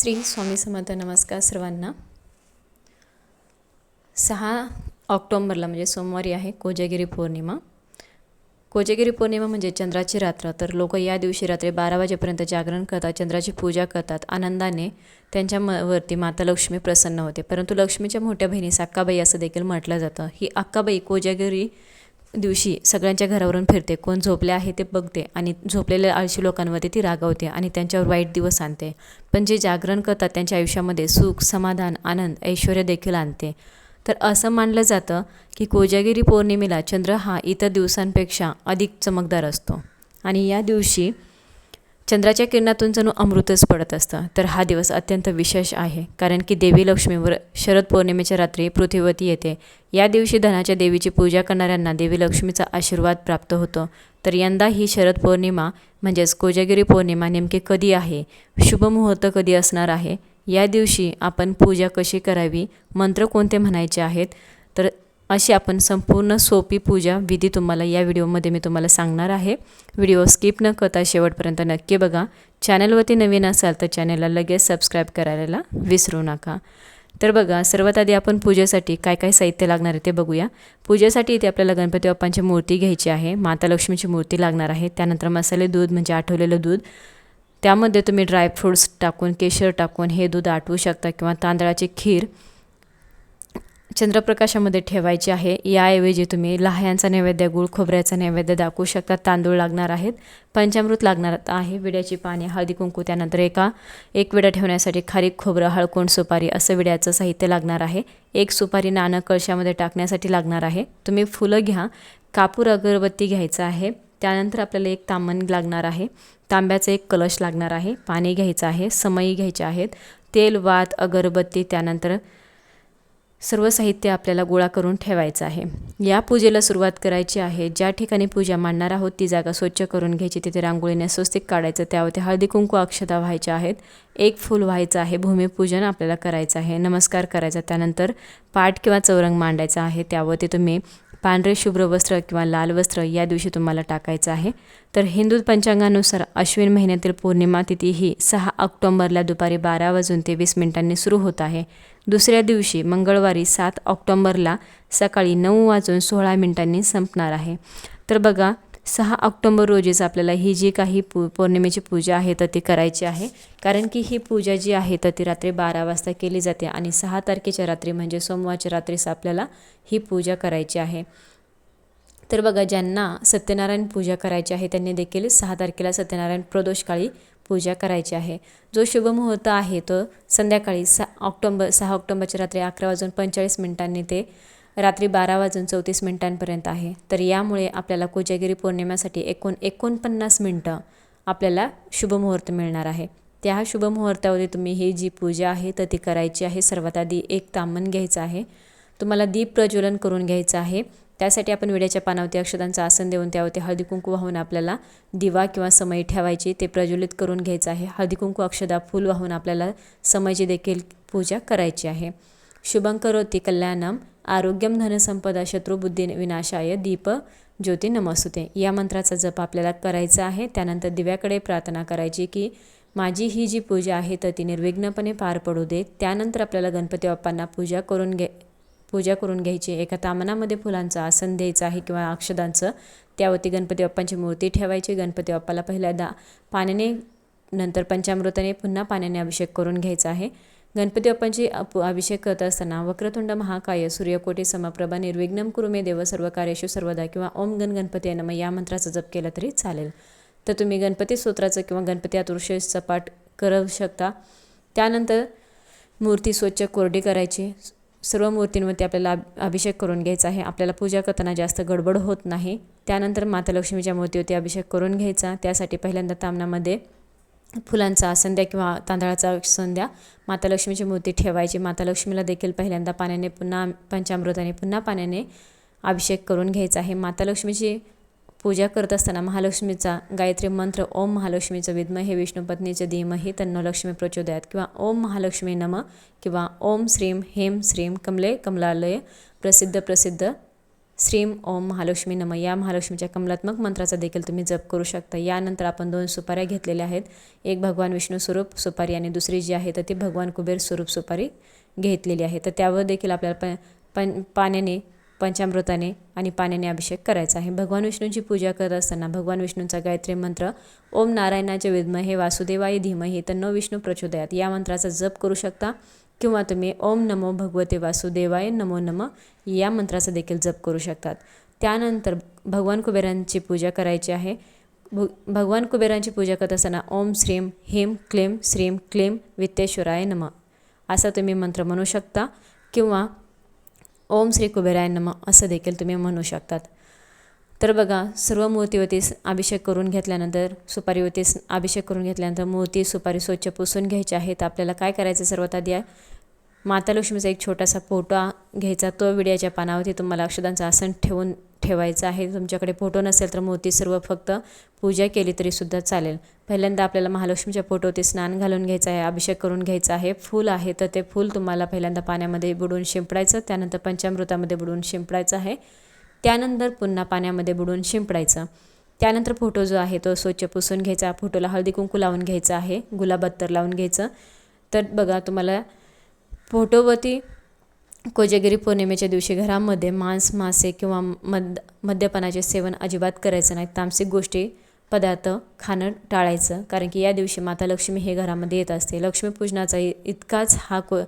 श्री स्वामी समर्थ नमस्कार सर्वांना. सहा ऑक्टोंबरला म्हणजे सोमवारी आहे कोजागिरी पौर्णिमा. कोजागिरी पौर्णिमा म्हणजे चंद्राची रात्र. तर लोक या दिवशी रात्री बारा वाजेपर्यंत जागरण करतात चंद्राची पूजा करतात. आनंदाने त्यांच्या म वरती माता लक्ष्मी प्रसन्न होते. परंतु लक्ष्मीच्या मोठ्या बहिणी अक्काबाई असं देखील म्हटलं जातं. ही अक्काबाई कोजागिरी दिवशी सगळ्यांच्या घरावरून फिरते. कोण झोपले आहे ते बघते आणि झोपलेल्या आळशी लोकांवरती ती रागवते आणि त्यांच्यावर वाईट दिवस आणते. पण जे जागरण करतात त्यांच्या आयुष्यामध्ये सुख समाधान आनंद ऐश्वर देखील आणते. तर असं मानलं जातं की कोजागिरी पौर्णिमेला चंद्र हा इतर दिवसांपेक्षा अधिक चमकदार असतो. आणि या दिवशी चंद्राच्या किरणातून जणू अमृतच पडत असतं. तर हा दिवस अत्यंत विशेष आहे कारण की देवी लक्ष्मीवर शरद पौर्णिमेच्या रात्री पृथ्वीवती येते. या दिवशी धनाच्या देवीची पूजा करणाऱ्यांना देवी लक्ष्मीचा आशीर्वाद प्राप्त होतो. तर यंदा ही शरद पौर्णिमा म्हणजेच कोजागिरी पौर्णिमा नेमके कधी आहे? शुभ मुहूर्त कधी असणार आहे? या दिवशी आपण पूजा कशी करावी? मंत्र कोणते म्हणायचे आहेत? तर अशी आपण संपूर्ण सोपी पूजा विधी तुम्हाला या व्हिडिओमध्ये मी तुम्हाला सांगणार आहे. व्हिडिओ स्किप न करता शेवटपर्यंत नक्की बघा. चॅनलवरती नवीन असाल तर चॅनलला लगेच सबस्क्राईब करायला विसरू नका. तर बघा सर्वात आधी आपण पूजेसाठी काय काय साहित्य लागणार आहे ते बघूया. पूजेसाठी इथे आपल्याला गणपती बाप्पांची मूर्ती घ्यायची आहे. माता लक्ष्मीची मूर्ती लागणार आहे. त्यानंतर मसाले दूध म्हणजे आठवलेलं दूध. त्यामध्ये तुम्ही ड्रायफ्रूट्स टाकून केशर टाकून हे दूध आटवू शकता किंवा तांदळाची खीर. चंद्रप्रकाशामध्ये ठेवायची आहे. याऐवजी तुम्ही लहायांचा नैवेद्य गुळ खोबऱ्याचा नैवेद्य दाखवू शकता. तांदूळ लागणार आहेत. पंचामृत लागणार आहे. विड्याची पाने हळदी कुंकू त्यानंतर एका एक विडा ठेवण्यासाठी खारीक खोबरं हळकोंड सुपारी असं विड्याचं साहित्य लागणार आहे. एक सुपारी नाणं कळशामध्ये टाकण्यासाठी लागणार आहे. तुम्ही फुलं घ्या. कापूर अगरबत्ती घ्यायचं आहे. त्यानंतर आपल्याला एक तामण लागणार आहे. तांब्याचा एक कलश लागणार आहे. पाणी घ्यायचं आहे. समई घ्यायचे आहेत. तेल वात अगरबत्ती त्यानंतर सर्व साहित्य आपल्याला गोळा करून ठेवायचं आहे. या पूजेला सुरुवात करायची आहे. ज्या ठिकाणी पूजा मांडणार आहोत ती जागा स्वच्छ करून घ्यायची. तिथे रांगोळीने स्वस्तिक काढायचं त्यावरती हळदी कुंकू अक्षता व्हायच्या आहेत. एक फूल व्हायचं आहे. भूमिपूजन आपल्याला करायचं आहे. नमस्कार करायचा. त्यानंतर पाठ किंवा चौरंग मांडायचा आहे. त्यावरती तुम्ही पांढरे शुभ्र वस्त्र किंवा लाल वस्त्र या दिवशी तुम्हाला टाकायचं आहे. तर हिंदू पंचांगानुसार अश्विन महिन्यातील पौर्णिमा तिथी ही सहा ऑक्टोंबरला दुपारी बारा वाजून ते वीस मिनिटांनी सुरू होत आहे. दुसऱ्या दिवशी मंगळवारी सात ऑक्टोंबरला सकाळी नऊ वाजून सोळा मिनिटांनी संपणार आहे. तर बघा सहा ऑक्टोंबर रोजीच आपल्याला ही जी काही पू पौर्णिमेची पूजा आहे तर ती करायची आहे. कारण की ही पूजा जी आहे तर ती रात्री बारा वाजता केली जाते आणि सहा तारखेच्या रात्री म्हणजे सोमवारच्या रात्रीच आपल्याला ही पूजा करायची आहे. तर बघा ज्यांना सत्यनारायण पूजा करायची आहे त्यांनी देखील सहा तारखेला सत्यनारायण प्रदोषकाळी पूजा करायची आहे. जो शुभमुहूर्त आहे तो संध्याकाळी सहा ऑक्टोंबर सहा ऑक्टोंबरच्या रात्री अकरा वाजून पंचेचाळीस मिनिटांनी ते रात्री बारा वाजून चौतीस मिनिटांपर्यंत आहे. तर यामुळे आपल्याला कोजागिरी पौर्णिमेसाठी एकूण एकोणपन्नास मिनटं आपल्याला शुभमुहूर्त मिळणार आहे. त्या शुभमुहूर्तावरती तुम्ही ही जी पूजा आहे तर ती करायची आहे. सर्वात आधी एक तामण घ्यायचं आहे. तुम्हाला दीप प्रज्वलन करून घ्यायचं आहे. त्यासाठी आपण विड्याच्या पानावरती अक्षतांचं आसन देऊन त्यावरती हळदी कुंकू वाहून आपल्याला दिवा किंवा समई ठेवायची ते प्रज्वलित करून घ्यायचं आहे. हळदी कुंकू अक्षदा फूल वाहून आपल्याला समयची देखील पूजा करायची आहे. शुभंकरोती कल्याणम आरोग्यम धनसंपदा शत्रुबुद्धी विनाशाय दीप ज्योती नमसुते या मंत्राचा जप आपल्याला करायचा आहे. त्यानंतर दिव्याकडे प्रार्थना करायची की माझी ही जी पूजा आहे तर ती निर्विघ्नपणे पार पडू दे. त्यानंतर आपल्याला गणपती बाप्पांना पूजा करून घे पूजा करून घ्यायची. एका तामनामध्ये फुलांचं आसन द्यायचं आहे किंवा अक्षदांचं. त्यावरती गणपती बाप्पांची मूर्ती ठेवायची. गणपती बाप्पाला पहिल्यांदा पाण्याने नंतर पंचामृताने पुन्हा पाण्याने अभिषेक करून घ्यायचा आहे. गणपती बाप्पांची अभिषेक करत असताना वक्रतुंड महाकाय सूर्यकोटी समप्रभा निर्विघ्नम कुरुमे देव सर्व कार्यशु सर्वदा किंवा ओम गण गणपती नम या मंत्राचा जप केला तरी चालेल. तर तुम्ही गणपती स्तोत्राचं किंवा गणपती अतुर्षचा पाठ करू शकता. त्यानंतर मूर्ती स्वच्छ कोरडी करायची. सर्व मूर्तींवरती आपल्याला अभिषेक करून घ्यायचा आहे. आपल्याला पूजा करताना जास्त गडबड होत नाही. त्यानंतर माता लक्ष्मीच्या मूर्तीवरती अभिषेक करून घ्यायचा. त्यासाठी पहिल्यांदा तामणामध्ये फुलांचा संध्या किंवा तांदळाचा संध्या माता लक्ष्मीची मूर्ती ठेवायची. माता लक्ष्मीला देखील पहिल्यांदा पाण्याने पुन्हा पंचामृताने पुन्हा पाण्याने अभिषेक करून घ्यायचा आहे. माता लक्ष्मीची पूजा करत असताना महालक्ष्मीचा गायत्री मंत्र ओम महालक्ष्मीचं विद्म हे विष्णुपत्नीचे धीमही तन्नो लक्ष्मी प्रचोदयात. किंवा ओम महालक्ष्मी नम किंवा ओम श्रीम हेम श्रीम कमले कमलालय प्रसिद्ध प्रसिद्ध श्रीम ओम महालक्ष्मी नम. या महालक्ष्मीच्या कमलात्मक मंत्राचा देखील तुम्ही जप करू शकता. यानंतर आपण दोन सुपाऱ्या घेतलेल्या आहेत. एक भगवान विष्णू स्वरूप सुपारी आणि दुसरी जी आहे तर ती भगवान कुबेर स्वरूप सुपारी घेतलेली आहे. तर त्यावर देखील आपल्याला प पाण्याने पंचामृताने आणि पाण्याने अभिषेक करायचा आहे. भगवान विष्णूंची पूजा करत असताना भगवान विष्णूंचा गायत्री मंत्र ओम नारायणाचे विद्महे वासुदेवाय धीमही तन्नो विष्णू प्रचोदयात. या मंत्राचा जप करू शकता किंवा तुम्ही ओम नमो भगवते वासुदेवाय नमो नम या मंत्राचा देखील जप करू शकतात. त्यानंतर भगवान कुबेरांची पूजा करायची आहे. भु भगवान कुबेरांची पूजा करत असताना ओम श्रीम हेम क्लेम श्रीम क्लेम वित्तेश्वराय नम असा तुम्ही मंत्र म्हणू शकता किंवा ओम श्री कुबेराय नम असं देखील तुम्ही म्हणू शकतात. तर बघा सर्व मूर्तीवरतीस अभिषेक करून घेतल्यानंतर सुपारीवरतीस अभिषेक करून घेतल्यानंतर मूर्ती सुपारी स्वच्छ पुसून घ्यायची आहेत आपल्याला काय करायचं सर्वात आधी माता लक्ष्मीचा एक छोटासा फोटो घ्यायचा. तो विड्याच्या पानावरती तुम्हाला अक्षदांचं आसन ठेवून ठेवायचं आहे. तुमच्याकडे फोटो नसेल तर मूर्ती सर्व फक्त पूजा केली तरीसुद्धा चालेल. पहिल्यांदा आपल्याला महालक्ष्मीच्या फोटोवरती स्नान घालून घ्यायचं आहे अभिषेक करून घ्यायचा आहे. फूल आहे तर ते फूल तुम्हाला पहिल्यांदा पाण्यामध्ये बुडवून शिंपडायचं त्यानंतर पंचामृतामध्ये बुडवून शिंपडायचं आहे. त्यानंतर पुन्हा पाण्यामध्ये बुडवून शिंपडायचं. त्यानंतर फोटो जो आहे तो स्वच्छ पुसून घ्यायचा. फोटोला हळदी कुंकू लावून घ्यायचा आहे गुलाब अत्तर लावून घ्यायचं. तर बघा तुम्हाला फोटोवरती कोजागिरी पौर्णिमेच्या दिवशी घरामध्ये मांस मासे किंवा मद मद्यपानाचे सेवन अजिबात करायचं नाही. तामसिक गोष्टी पदार्थ खाणं टाळायचं कारण की या दिवशी माता लक्ष्मी हे घरामध्ये येत असते. लक्ष्मीपूजनाचा इतकाच हा को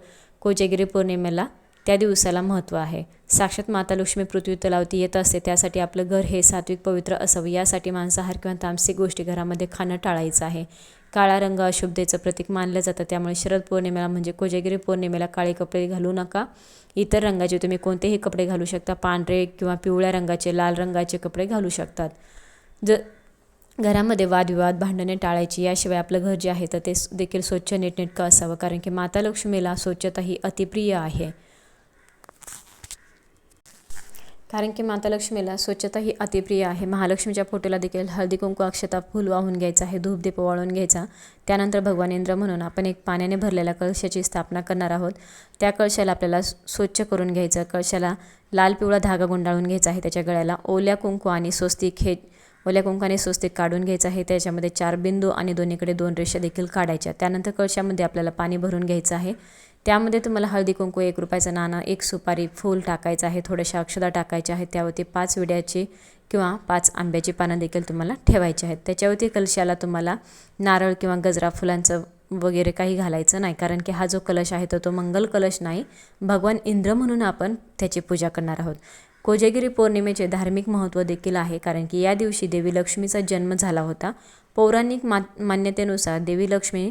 कोजागिरी पौर्णिमेला त्या दिवसाला महत्त्व आहे. साक्षात माता लक्ष्मी पृथ्वी तलावती येत असते त्यासाठी आपलं घर हे सात्विक पवित्र असावं. यासाठी मांसाहार किंवा तामसिक गोष्टी घरामध्ये खाणं टाळायचं आहे. काळा रंग अशुभतेचं प्रतीक मानलं जातं. त्यामुळे शरद पौर्णिमेला म्हणजे कोजागिरी पौर्णिमेला काळे कपडे घालू नका. इतर रंगाचे तुम्ही कोणतेही कपडे घालू शकता. पांढरे किंवा पिवळ्या रंगाचे लाल रंगाचे कपडे घालू शकतात. ज घरामध्ये वादविवाद भांडणे टाळायची याशिवाय आपलं घर जे आहे तर ते देखील स्वच्छ नीटनेटकं असावं. कारण की माता लक्ष्मीला स्वच्छता ही अतिप्रिय आहे. कारण की माता लक्ष्मीला स्वच्छता ही अतिप्रिय आहे. महालक्ष्मीच्या फोटोला देखील हळदी कुंकू अक्षता फुल वाहून घ्यायचा आहे धूपदीप वाळून घ्यायचा. त्यानंतर भगवान इंद्र म्हणून आपण एक पाण्याने भरलेल्या कळशाची स्थापना करणार आहोत. त्या कळशाला आपल्याला स्वच्छ करून घ्यायचं. कळशाला लाल पिवळा धागा गुंडाळून घ्यायचा आहे. त्याच्या गळ्याला ओल्या कुंकू आणि स्वस्तिक हे ओल्या कुंकाने स्वस्तिक काढून घ्यायचं आहे. त्याच्यामध्ये चार बिंदू आणि दोन्हीकडे दोन रेषा देखील काढायच्या. त्यानंतर कळशामध्ये आपल्याला पाणी भरून घ्यायचं आहे. त्यामध्ये तुम्हाला हळदी कुंकू एक रुपयाचं नाणं एक सुपारी फूल टाकायचं आहे थोड्याशा अक्षदा टाकायच्या आहेत त्यावरती पाच विड्याची किंवा पाच आंब्याची पानं देखील तुम्हाला ठेवायची आहेत. त्याच्यावरती कलशाला तुम्हाला नारळ किंवा गजरा फुलांचं वगैरे काही घालायचं नाही कारण की हा जो कलश आहे तो तो मंगल कलश नाही भगवान इंद्र म्हणून आपण त्याची पूजा करणार आहोत. कोजेगिरी पौर्णिमेचे धार्मिक महत्त्व देखील आहे कारण की या दिवशी देवी लक्ष्मीचा जन्म झाला होता. पौराणिक मा मान्यतेनुसार देवी लक्ष्मी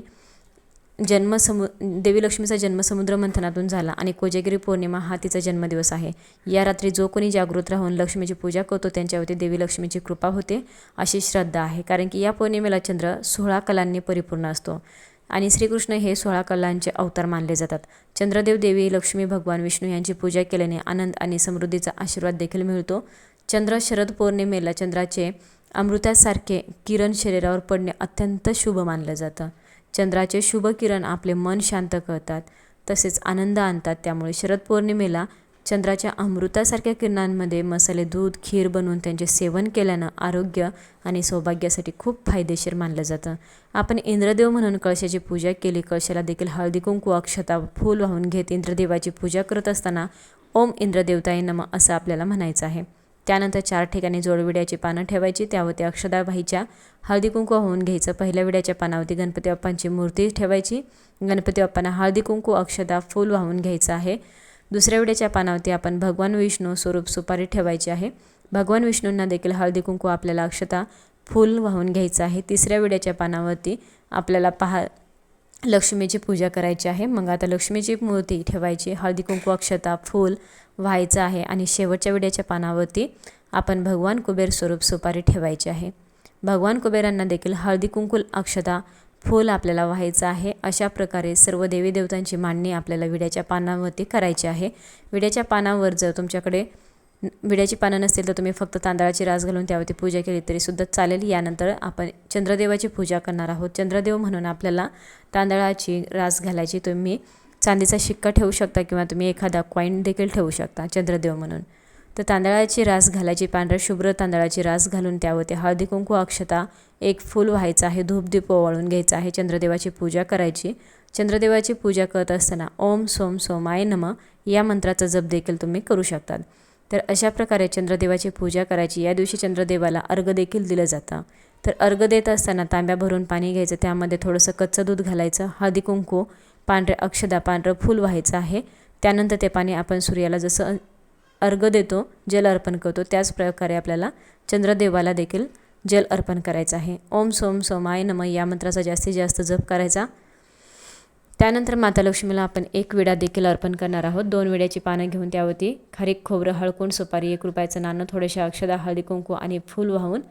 जन्म समु देवी लक्ष्मीचा जन्म समुद्र मंथनातून झाला आणि कोजागिरी पौर्णिमा हा तिचा जन्मदिवस आहे. या रात्री जो कोणी जागृत राहून लक्ष्मीची पूजा करतो त्यांच्यावरती देवी लक्ष्मीची कृपा होते अशी श्रद्धा आहे. कारण की या पौर्णिमेला चंद्र सोळा कलांनी परिपूर्ण असतो आणि श्रीकृष्ण हे सोळा कलांचे अवतार मानले जातात. चंद्रदेव देवी लक्ष्मी भगवान विष्णू यांची पूजा केल्याने आनंद आणि समृद्धीचा आशीर्वाद देखील मिळतो. चंद्र शरद पौर्णिमेला चंद्राचे अमृतासारखे किरण शरीरावर पडणे अत्यंत शुभ मानलं जातं. चंद्राचे शुभ किरण आपले मन शांत करतात तसेच आनंद आणतात. त्यामुळे शरद पौर्णिमेला चंद्राच्या अमृतासारख्या किरणांमध्ये मसाले दूध खीर बनवून त्यांचे सेवन केल्यानं आरोग्य आणि सौभाग्यासाठी खूप फायदेशीर मानलं जातं. आपण इंद्रदेव म्हणून कळशाची पूजा केली. कळशाला देखील हळदी कुंकू अक्षता फूल वाहून घेत इंद्रदेवाची पूजा करत असताना ओम इंद्रदेवताई नम असं आपल्याला म्हणायचं आहे. त्यानंतर चार ठिकाणी जोडविड्याची पानं ठेवायची त्यावरती अक्षदा बाईच्या हळदी कुंकू होऊन घ्यायचं. पहिल्या विड्याच्या पानावरती गणपती बाप्पांची मूर्ती ठेवायची. गणपती बाप्पांना हळदी कुंकू अक्षदा फूल वाहून घ्यायचं आहे. दुसऱ्या विड्याच्या पानावरती आपण भगवान विष्णू स्वरूप सुपारी ठेवायची आहे. भगवान विष्णूंना देखील हळदी कुंकू आपल्याला अक्षता फूल वाहून घ्यायचं आहे. तिसऱ्या विड्याच्या पानावरती आपल्याला पहा लक्ष्मीची पूजा करायची आहे. मग आता लक्ष्मीची मूर्ती ठेवायची. हळदी कुंकू अक्षता फूल व्हायचं आहे आणि शेवटच्या विड्याच्या पानावरती आपण भगवान कुबेर स्वरूप सुपारी ठेवायची आहे. भगवान कुबेरांना देखील हळदी कुंकू अक्षता फूल आपल्याला व्हायचं आहे. अशा प्रकारे सर्व देवी देवतांची मांडणी आपल्याला विड्याच्या पानावरती करायची आहे. विड्याच्या पानावर जर तुमच्याकडे विड्याची पानं नसतील तर तुम्ही फक्त तांदळाची रास घालून त्यावरती पूजा केली तरीसुद्धा चालेल. यानंतर आपण चंद्रदेवाची पूजा करणार आहोत. चंद्रदेव म्हणून आपल्याला तांदळाची रास घालायची तुम्ही चांदीचा शिक्का ठेवू शकता किंवा तुम्ही एखादा कॉईन देखील ठेवू शकता चंद्रदेव म्हणून. तर तांदळाची रास घालायची पांढऱ्या शुभ्र तांदळाची रास घालून त्यावरती हळदी कुंकू अक्षता एक फूल व्हायचं आहे धूपधीप ओवाळून घ्यायचं आहे चंद्रदेवाची पूजा करायची. चंद्रदेवाची पूजा करत असताना ओम सोम सोमाय नम या मंत्राचा जप देखील तुम्ही करू शकतात. तर अशा प्रकारे चंद्रदेवाची पूजा करायची. या दिवशी चंद्रदेवाला अर्घ देखील दिलं जातं. तर अर्घ देत असताना तांब्या भरून पाणी घ्यायचं. त्यामध्ये थोडंसं कच्चं दूध घालायचं. हळदी कुंकू पांढरे अक्षदा पांढरं फूल व्हायचं आहे. त्यानंतर ते पाणी आपण सूर्याला जसं अर्घ देतो जल अर्पण करतो त्याच प्रकारे आपल्याला चंद्रदेवाला देखील जल अर्पण करायचं आहे. ओम सोम सोमाय नम या मंत्राचा जास्तीत जास्त जप करायचा. त्यानंतर माता लक्ष्मीला आपण एक विडा देखील अर्पण करणार आहोत. दोन विड्याची पानं घेऊन त्यावरती खारीक खोबरं हळकून सुपारी एक रुपयाचं नाणं थोडेसे अक्षदा हळदी कुंकू आणि फूल वाहून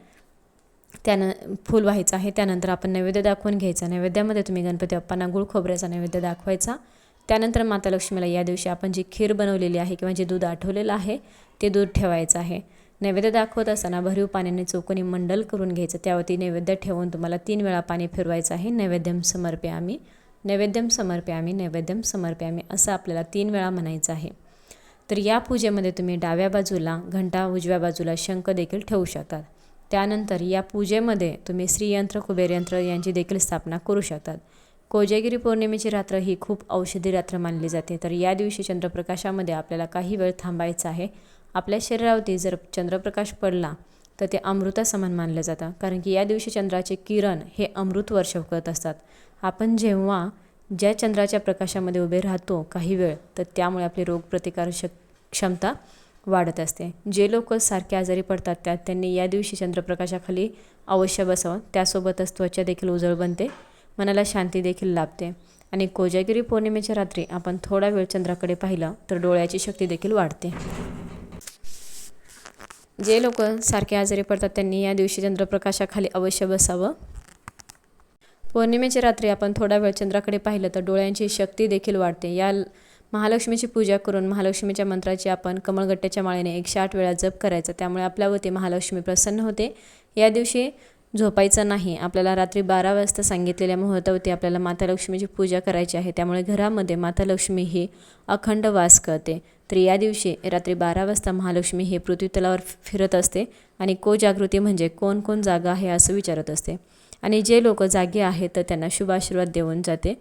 त्यानं फूल व्हायचं आहे. त्यानंतर आपण नैवेद्य दाखवून घ्यायचा. नैवेद्यामध्ये तुम्ही गणपती बाप्पांना गुळ खोबऱ्याचा नैवेद्य दाखवायचा. त्यानंतर माता लक्ष्मीला या दिवशी आपण जी खीर बनवलेली आहे किंवा जे दूध आठवलेलं आहे ते दूध ठेवायचं आहे. नैवेद्य दाखवत असताना भरीव पाण्याने चौकोनी मंडल करून घ्यायचं. त्यावरती नैवेद्य ठेवून तुम्हाला तीन वेळा पाणी फिरवायचं आहे. नैवेद्यम समर्पे आम्ही. नैवेद्यम समर्प्यामी नैवेद्यम समर्प्यामी असं आपल्याला तीन वेळा म्हणायचं आहे. तर या पूजेमध्ये तुम्ही डाव्या बाजूला घंटा उजव्या बाजूला शंख देखील ठेवू शकतात. त्यानंतर या पूजेमध्ये तुम्ही श्रीयंत्र कुबेरयंत्र यांची देखील स्थापना करू शकतात. कोजागिरी पौर्णिमेची रात्र ही खूप औषधी रात्र मानली जाते. तर या दिवशी चंद्रप्रकाशामध्ये आपल्याला काही वेळ थांबायचं आहे. आपल्या शरीरावरती जर चंद्रप्रकाश पडला तर ते अमृतासमान मानलं जातं. कारण की या दिवशी चंद्राचे किरण हे अमृत वर्षव करत असतात. आपण जेव्हा ज्या चंद्राच्या प्रकाशामध्ये उभे राहतो काही वेळ तर त्यामुळे आपली रोगप्रतिकारक क्षमता वाढत असते. जे लोक सारखे आजारी पडतात त्यात त्यांनी या दिवशी चंद्रप्रकाशाखाली अवश्य बसावं. त्यासोबतच त्वचा देखील उजळ बनते मनाला शांती देखील लाभते. आणि कोजागिरी पौर्णिमेच्या रात्री आपण थोडा वेळ चंद्राकडे पाहिलं तर डोळ्याची शक्ती देखील वाढते. जे लोक सारखे आजारी पडतात त्यांनी या दिवशी चंद्रप्रकाशाखाली अवश्य बसावं. पौर्णिमेच्या रात्री आपण थोडा वेळ चंद्राकडे पाहिलं तर डोळ्यांची शक्ती देखील वाढते. या महालक्ष्मीची पूजा करून महालक्ष्मीच्या मंत्राची आपण कमळगट्ट्याच्या माळेने एकशे आठ वेळा जप करायचा. त्यामुळे आपल्यावरती महालक्ष्मी प्रसन्न होते. या दिवशी झोपायचं नाही. आपल्याला रात्री बारा वाजता सांगितलेल्या मुहूर्तावरती आपल्याला माता लक्ष्मीची पूजा करायची आहे. त्यामुळे घरामध्ये माता लक्ष्मी ही अखंड वास करते. तर या दिवशी रात्री बारा वाजता महालक्ष्मी हे पृथ्वीतलावर फिरत असते आणि को जागृती म्हणजे कोण कोण जागा आहे असं विचारत असते. आणि जे लोक जागे आहेत तर त्यांना शुभाशीर्वाद देऊन जाते.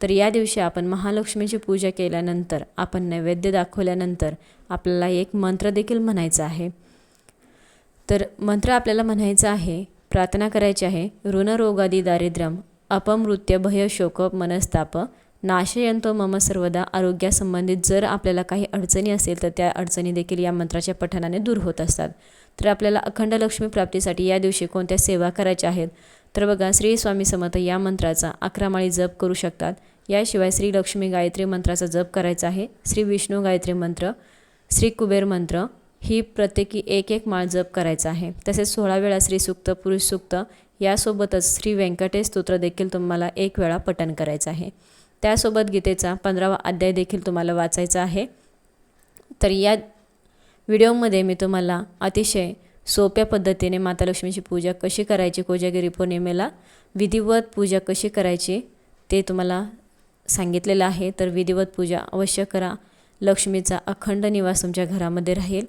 तर या दिवशी आपण महालक्ष्मीची पूजा केल्यानंतर आपण नैवेद्य दाखवल्यानंतर आपल्याला एक मंत्र देखील म्हणायचा आहे. तर मंत्र आपल्याला म्हणायचं आहे प्रार्थना करायची आहे ऋणरोगादी दारिद्र्यम अपमृत्य भय शोक मनस्ताप नाशयंतो मम सर्वदा आरोग्यासंबंधित जर आपल्याला काही अडचणी असेल तर त्या अडचणी देखील या मंत्राच्या पठणाने दूर होत असतात. तर आपल्याला अखंड लक्ष्मी प्राप्तीसाठी या दिवशी कोणत्या सेवा करायच्या आहेत? तर बघा श्री स्वामी समर्थ या मंत्राचा अकरा माळी जप करू शकतात. याशिवाय श्री लक्ष्मी गायत्री मंत्राचा जप करायचा आहे. श्री विष्णू गायत्री मंत्र श्री कुबेर मंत्र ही प्रत्येकी एक एक माळ जप करायचा आहे. तसेच सोळा वेळा श्री सुक्त पुरुष सुक्त यासोबतच श्री व्यंकटेश स्तोत्र देखील तुम्हाला एक वेळा पठण करायचं आहे. त्यासोबत गीतेचा पंधरावा अध्याय देखील तुम्हाला वाचायचा आहे. तर या व्हिडिओमध्ये मी तुम्हाला अतिशय सोप्या पद्धतीने माता लक्ष्मीची पूजा कशी करायची कोजागिरी पौर्णिमेला विधिवत पूजा कशी करायची ते तुम्हाला सांगितलेलं आहे. तर विधिवत पूजा अवश्य करा. लक्ष्मीचा अखंड निवास तुमच्या घरामध्ये राहील.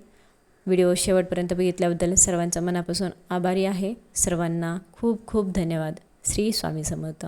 व्हिडिओ शेवटपर्यंत बघितल्याबद्दल सर्वांचा मनापासून आभारी आहे. सर्वांना खूप खूप धन्यवाद. श्री स्वामी समर्थ.